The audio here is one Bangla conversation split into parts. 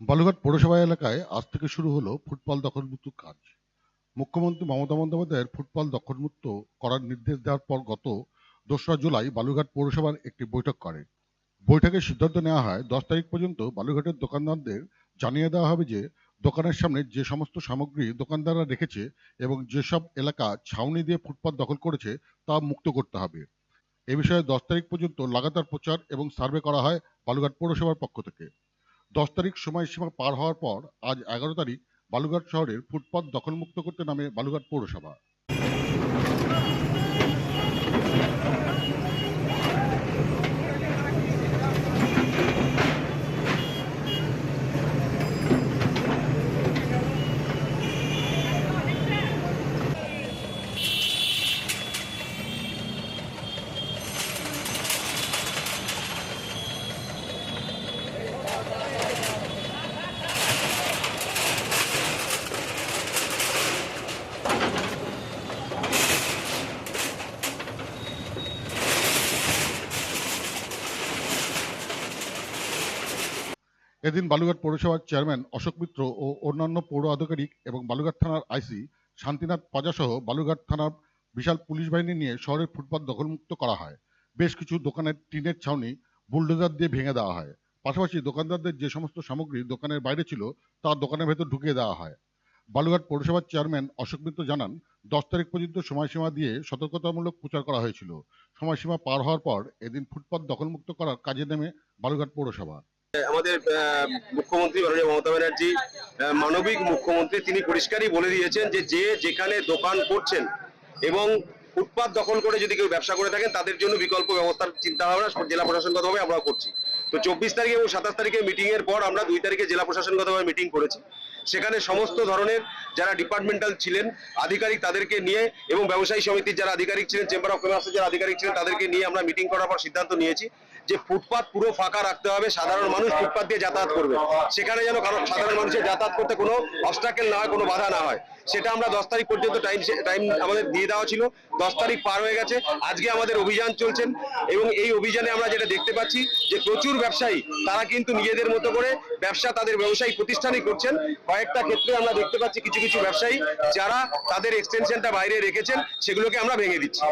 বালুঘাট পৌরসভা এলাকায় আজ থেকে শুরু হলো ফুটপাল দখলমুক্ত কাজ। মুখ্যমন্ত্রী মমতা বন্দ্যোপাধ্যায়ের ফুটপাল দখলমুক্ত করার নির্দেশ দেওয়ার পর গত দোসরা জুলাই বালুঘাট পৌরসভার একটি বৈঠক করে। বৈঠকে সিদ্ধান্ত নেওয়া হয়, দশ তারিখ পর্যন্ত বালুঘাটের দোকানদারদের জানিয়ে দেওয়া হবে যে, দোকানের সামনে যে সমস্ত সামগ্রী দোকানদাররা রেখেছে এবং যেসব এলাকা ছাউনি দিয়ে ফুটপাত দখল করেছে তা মুক্ত করতে হবে। এ বিষয়ে দশ তারিখ পর্যন্ত লাগাতার প্রচার এবং সার্ভে করা হয় বালুঘাট পৌরসভার পক্ষ থেকে। দশ তারিখ সময়সীমা পার হওয়ার পর আজ এগারো তারিখ বালুঘাট শহরের ফুটপাত দখলমুক্ত করতে নামে বালুঘাট পৌরসভা। এদিন বালুঘাট পৌরসভার চেয়ারম্যান অশোক মিত্র ও অন্যান্য পৌর আধিকারিক এবং বালুঘাট থানার আইসি শান্তিনাথ পাজাসহ বালুঘাট থানার বিশাল পুলিশ বাহিনী নিয়ে শহরের ফুটপাত দখলমুক্ত করা হয়। বেশ কিছু দোকানের টিনের ছাউনি বুলডোজার দিয়ে ভেঙে দেওয়া হয়। পাশাপাশি দোকানদারদের যে সমস্ত সামগ্রী দোকানের বাইরে ছিল তা দোকানের ভেতর ঢুকিয়ে দেওয়া হয়। বালুঘাট পৌরসভার চেয়ারম্যান অশোক মিত্র জানান, দশ তারিখ পর্যন্ত সময়সীমা দিয়ে সতর্কতামূলক প্রচার করা হয়েছিল। সময়সীমা পার হওয়ার পর এদিন ফুটপাত দখলমুক্ত করার কাজে নেমে বালুঘাট পৌরসভা। আমাদের মুখ্যমন্ত্রী মাননীয় মমতা ব্যানার্জি মানবিক মুখ্যমন্ত্রী তিনি পরিষ্কারই বলে দিয়েছেন যে যে যেখানে দোকান করছেন এবং ফুটপাত দখল করে যদি কেউ ব্যবসা করে থাকেন, তাদের জন্য বিকল্প ব্যবস্থার চিন্তা ভাবনা জেলা প্রশাসনগতভাবে আমরা করছি। তো চব্বিশ তারিখ এবং সাতাশ তারিখে মিটিং এর পর আমরা দুই তারিখে জেলা প্রশাসনগতভাবে মিটিং করেছি। সেখানে সমস্ত ধরনের যারা ডিপার্টমেন্টাল ছিলেন, আধিকারিক তাদেরকে নিয়ে এবং ব্যবসায়ী সমিতির যারা আধিকারিক ছিলেন চেম্বার অফ কমার্সের যারা আধিকারিক ছিলেন, তাদেরকে নিয়ে আমরা মিটিং করার পর সিদ্ধান্ত নিয়েছি। যে ফুটপাত পুরো ফাঁকা রাখতে হবে, সাধারণ মানুষ ফুটপাথ দিয়ে যাতায়াত করবে। সেখানে যেন কারও সাধারণ মানুষের যাতায়াত করতে কোনো অবস্টাকেল না হয়, কোনো বাধা না হয়। সেটা আমরা দশ তারিখ পর্যন্ত টাইম টাইম আমাদের দিয়ে দেওয়া ছিল। দশ তারিখ পার হয়ে গেছে। আজকে আমাদের অভিযান চলছেন এবং এই অভিযানে আমরা যেটা দেখতে পাচ্ছি যে প্রচুর ব্যবসায়ী, তারা কিন্তু নিজেদের মতো করে ব্যবসা তাদের ব্যবসায়ী প্রতিষ্ঠানই করছেন। কয়েকটা ক্ষেত্রে আমরা দেখতে পাচ্ছি কিছু কিছু ব্যবসায়ী যারা তাদের এক্সটেনশনটা বাইরে রেখেছেন, সেগুলোকে আমরা ভেঙে দিচ্ছি।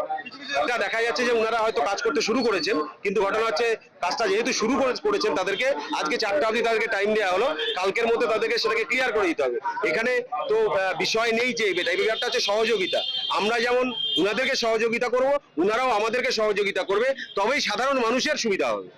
এটা দেখা যাচ্ছে যে ওনারা হয়তো কাজ করতে শুরু করেছেন, কিন্তু ঘটনা হচ্ছে কাজটা যেহেতু শুরু করে- করেছেন তাদেরকে, আজকে চারটা অবধি তাদেরকে টাইম দেওয়া হলো, কালকের মধ্যে তাদেরকে সেটাকে ক্লিয়ার করে দিতে হবে। এখানে তো বিষয় নেই যে এই ব্যাপারটা হচ্ছে সহযোগিতা। আমরা যেমন উনাদেরকে সহযোগিতা করব, উনারাও আমাদেরকে সহযোগিতা করবে, তবেই সাধারণ মানুষের সুবিধা হবে।